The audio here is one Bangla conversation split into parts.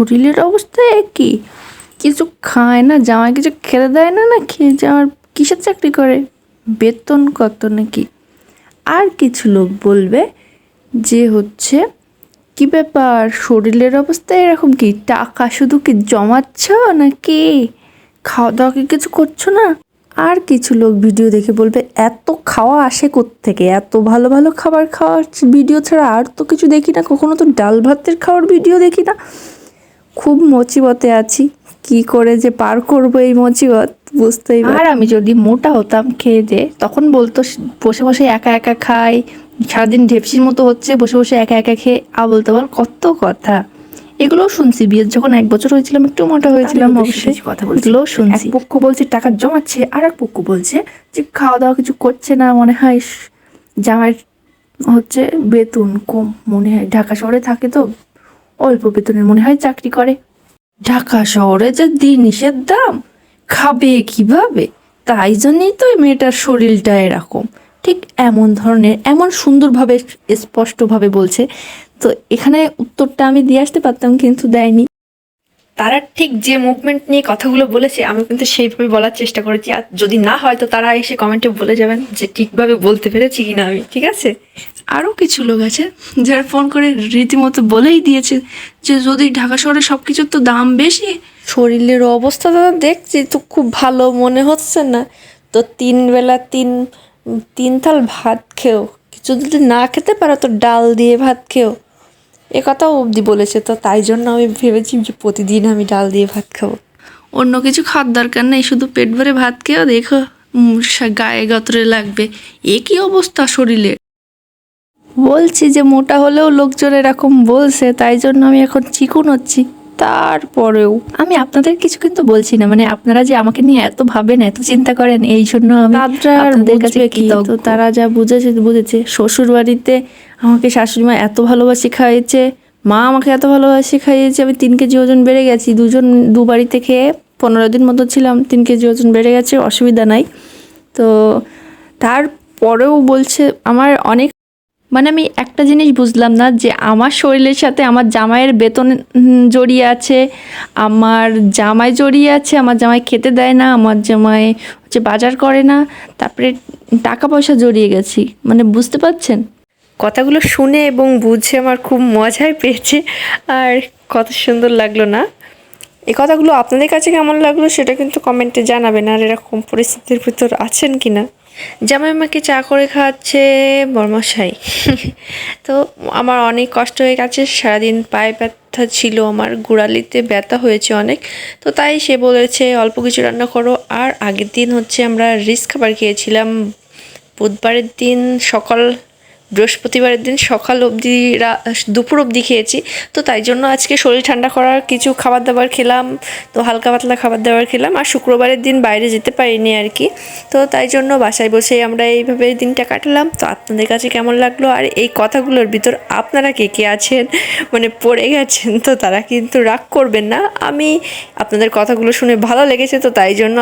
শরীরের অবস্থা কি কিছু খায় না, জামাই কিছু খেতে দেয় না না খেয়ে যাওয়ার কিসের চাকরি করে? বেতন কত নাকি? আর কিছু লোক বলবে যে হচ্ছে, কি ব্যাপার? শরীরের অবস্থা এরকম কি? টাকা শুধু কি জমাচ্ছ নাকি? খাওয়া দাওয়া কি কিছু করছ না? আর কিছু লোক ভিডিও দেখে বলবে, এত খাওয়া আসে থেকে এত ভালো ভালো খাবার খাওয়ার ভিডিও ছাড়া আর তো কিছু দেখি না? কখনো তো ডাল ভাতের খাওয়ার ভিডিও দেখি না? খুব মুচিবতে আছি। কি করে যে পার করব এই মুচিবত বুঝতেই আর আমি যদি মোটা হতাম খেয়ে দে তখন বলতো বসে বসে একা একা খাই। সারাদিন ঢেপসির মতো হচ্ছে বসে বসে একা একা খেয়ে আ বলতে পার কত কথা। এগুলোও শুনছি বিয়ের যখন এক বছর হয়েছিলাম একটু মোটা হয়েছিলাম অবশ্যই। কথা বলছি। এগুলোও শুনছি। এক পক্ষ বলছে টাকা জমাচ্ছে আর এক পক্ষ বলছে যে খাওয়া দাওয়া কিছু করছে না মনে হয় জামাইয়ের হচ্ছে বেতন কম মনে হয়। ঢাকা শহরে থাকে তো। অল্প বেতনের মনে হয় চাকরি করে। ঢাকা শহরে যে জিনিসের দাম, খাবে কীভাবে? তাই জন্যই তো মেয়েটার শরীরটা এরকম। ঠিক এমন ধরনের, এমন সুন্দরভাবে, স্পষ্টভাবে বলছে। তো এখানে উত্তরটা আমি দিয়ে আসতে পারতাম, কিন্তু দেয়নি। তারা ঠিক যে মুভমেন্ট নিয়ে কথাগুলো বলেছে আমি কিন্তু সেইভাবে বলার চেষ্টা করেছি। আর যদি না হয় তো তারা এসে কমেন্টে বলে যাবেন যে ঠিকভাবে বলতে পেরেছি কিনা আমি ঠিক আছে? আরও কিছু লোক আছে যারা ফোন করে রীতিমতো বলেই দিয়েছে যে যদি ঢাকা শহরে সব কিছুর তো দাম বেশি। শরীরের অবস্থা তো দেখছি তো খুব ভালো মনে হচ্ছে না। তো তিন বেলা তিন তিন থাল ভাত খেও। কিছু যদি না খেতে পারো তো ডাল দিয়ে ভাত খেও। এ কথাও অবধি বলেছে, তো তাই জন্য আমি ভেবেছি যে প্রতিদিন আমি ডাল দিয়ে ভাত খাব। অন্য কিছু খাওয়ার দরকার নেই, শুধু পেট ভরে ভাত খেয়েও দেখো গায়ে গতরে লাগবে। এ কি অবস্থা শরীরে বলছি যে মোটা হলেও লোকজন এরকম বলছে, তাই জন্য আমি এখন চিকুন হচ্ছি। তারপরেও আমি আপনাদের কিছু কিন্তু বলছি না। মানে আপনারা যে আমাকে নিয়ে এত ভাবেন এত চিন্তা করেন এই জন্য আমি তারা আপনাদের কাছে? তো তারা যা বুঝেছে বুঝেছে। শ্বশুর বাড়িতে আমাকে শাশুড়ি মা এত ভালোবাসি খাইয়েছে মা আমাকে এত ভালোবাসি খাইয়েছে আমি তিন কেজি ওজন বেড়ে গেছি। দুজন দু বাড়িতে খেয়ে পনেরো দিন মতো ছিলাম তিন কেজি ওজন বেড়ে গেছে অসুবিধা নাই। তো তারপরেও বলছে আমার অনেক মানে আমি একটা জিনিস বুঝলাম না যে আমার শরীরের সাথে আমার জামাইয়ের বেতন জড়িয়ে আছে, আমার জামাই জড়িয়ে আছে, আমার জামাই খেতে দেয় না, আমার জামাই হচ্ছে বাজার করে না, তারপরে টাকা পয়সা জড়িয়ে গেছি। মানে বুঝতে পারছেন? কথাগুলো শুনে এবং বুঝে আমার খুব মজাই পেয়েছে, আর কত সুন্দর লাগল না? এই কথাগুলো আপনাদের কাছে কেমন লাগল সেটা কিন্তু কমেন্টে জানাবেন, আর এরকম পরিস্থিতির ভিতর আছেন কি না জামাই আমাকে চা করে খাওয়াচ্ছে বর্মশাই তো আমার অনেক কষ্ট হয়ে গেছে, সারাদিন পায়ে ব্যথা ছিল, আমার গোড়ালিতে ব্যথা হয়েছে অনেক। তো তাই সে বলেছে, অল্প কিছু রান্না করো। আর আগের দিন হচ্ছে আমরা রিস খাবার খেয়েছিলাম। বুধবারের দিন সকাল বৃহস্পতিবারের দিন সকাল অবধি দুপুর অবধি খেয়েছি। তো তাই জন্য আজকে শরীর ঠান্ডা করার কিছু খাবার দাবার খেলাম, তো হালকা পাতলা খাবার দাবার খেলাম। আর শুক্রবারের দিন বাইরে যেতে পারিনি আর কি। তো তাই জন্য বাসায় বসে আমরা এইভাবে দিনটা কাটালাম। তো আপনাদের কাছে কেমন লাগল? আর এই কথাগুলোর ভিতর আপনারা কে কে আছেন? মানে পড়ে গেছেন, তো তারা কিন্তু রাগ করবেন না। আমি আপনাদের কথাগুলো শুনে ভালো লেগেছে, তো তাই জন্য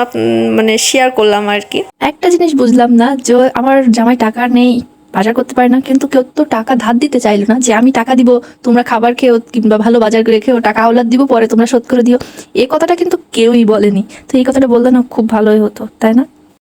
মানে শেয়ার করলাম আর কি। একটা জিনিস বুঝলাম না, যে আমার জামাই টাকা নেই বাজার করতে পারে না, কিন্তু কেউ তো টাকা ধার দিতে চাইলো না যে আমি টাকা দিব, তোমরা খাবার খেও কিংবা ভালো বাজার করে খেও, টাকা আওলাদ দিব, পরে তোমরা শোধ করে দিও। এই কথাটা কিন্তু কেউই বলেনি। তো এই কথাটা বললে না খুব ভালোই হতো, তাই না?